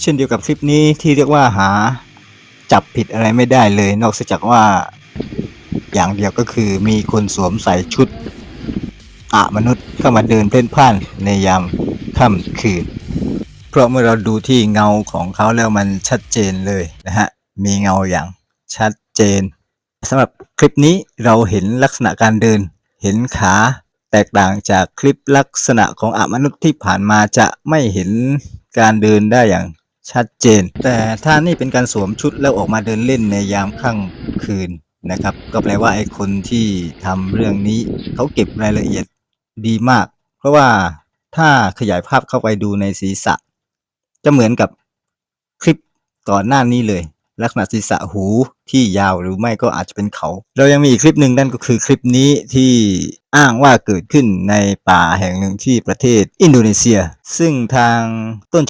เช่นเดียวกับคลิปนี้ที่เรียกว่าหาจับผิดอะไรไม่ได้เลย นอกจากว่าอย่างเดียวก็คือมีคนสวมใส่ชุดอะมนุษย์เข้ามาเดินเพ่นพ่านในยามค่ำคืน เพราะเมื่อเราดูที่เงาของเขาแล้วมันชัดเจนเลยนะฮะ มีเงาอย่างชัดเจนสำหรับคลิปนี้เราเห็นลักษณะการเดิน เห็นขาแตกต่างจากคลิปลักษณะของอมนุษย์ที่ผ่านมาจะไม่เห็นการเดินได้อย่าง ชัดเจน แต่ถ้านี่เป็นการสวมชุดแล้วออกมาเดินเล่นในยามค่ำคืนนะครับ ก็แปลว่าไอ้คนที่ทำเรื่องนี้เขาเก็บรายละเอียดดีมาก เพราะว่าถ้าขยายภาพเข้าไปดูในศีรษะ จะเหมือนกับคลิปก่อนหน้านี้เลย ลักษณะศีรษะหูที่ยาวหรือไม่ก็อาจจะเป็นเขา เรายังมีอีกคลิปหนึ่งนั่นก็คือคลิปนี้ที่อ้างว่าเกิดขึ้นในป่าแห่งหนึ่งที่ประเทศอินโดนีเซีย ซึ่งทางต้น